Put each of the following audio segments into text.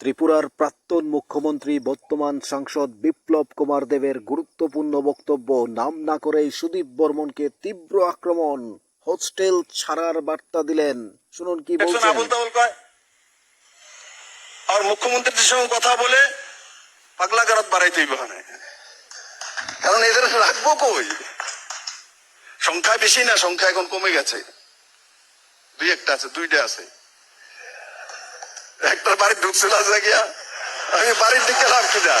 ত্রিপুরার প্রাক্তন মুখ্যমন্ত্রী বর্তমান সাংসদ বিপ্লব কুমার দেবের গুরুত্বপূর্ণ বক্তব্য নাম না করেই সুদীপ বর্মনকে তীব্র আক্রমণ হোস্টেল ছাড়ার বার্তা দিলেন। শুনুন কি বলছেন। আর মুখ্যমন্ত্রীর সঙ্গে কথা বলে পাগলা গারাত বাড়াইতে হইবে ওখানে কারণ এদের রাখব কই? সংখ্যা বেশি না সংখ্যা এখন কমে গেছে। দুই একটা আছে দুইটা আছে। একটা বাড়ি ঢুকছিল আছে গিয়া, আমি বাড়ির দিকে লাভ কিনা?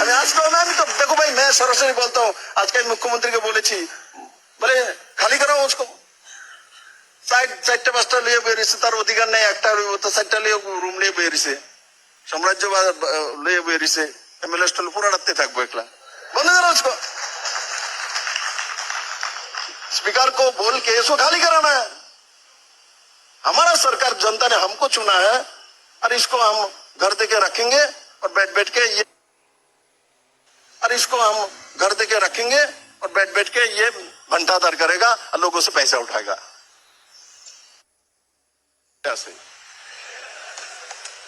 আমি আজকে আমি তো দেখো ভাই, মেয়ে সরাসরি বলতো, আজকে আমি মুখ্যমন্ত্রীকে বলেছি, বলে, খালি করো উসকো চার চারটা, পাঁচটা লিয়ে বেরিয়েছে তার অধিকার নেই, একটা চারটা লিয়ে রুম নিয়ে বেরিয়েছে সাম্রাজ্য বা লিয়ে বেরিয়েছে এমএলএ স্টল পুরো রাত্রে থাকব একলা। বলে করো উসকো स्पीकर को बोल के इसको खाली कराना है हमारा सरकार जनता ने हमको चुना है और इसको हम घर दे के रखेंगे और बैठ बैठ के ये और इसको हम घर दे के रखेंगे और बैठ बैठ के ये घंटाधर करेगा और लोगों से पैसा उठाएगा। ऐसे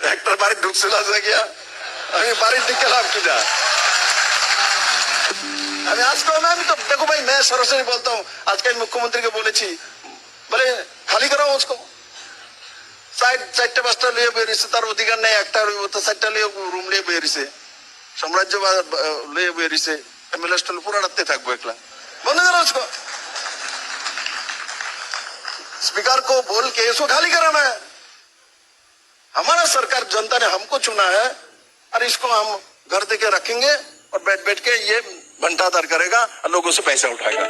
ट्रॅक्टर बारीक ढुकसला जाग्या आम्ही बारीक निकेला मैं আমি আজ কম আমি তো দেখো बोलता हूँ। आज বলতাম मुख्यमंत्री को बोले थी बोले, खाली করাও उसको। সাইড চারটা পাঁচটা লিয়ে বেরিয়েছে তার অধিকার নেই একটা তো চারটা লিয়ে রুম নিয়ে বেরিয়েছে সাম্রাজ্য লিয়ে বেরিয়েছে এমএলএ স্টল পুরো রাত্রে থাকবো একলা বন্ধ করো उसको स्पीकर को बोल के इसको खाली कराना है हमारा सरकार जनता ने हमको चुना है और इसको हम घर दे के रखेंगे और बैठ बैठ के ये भंटादार करेगा और लोगों से पैसा उठाएगा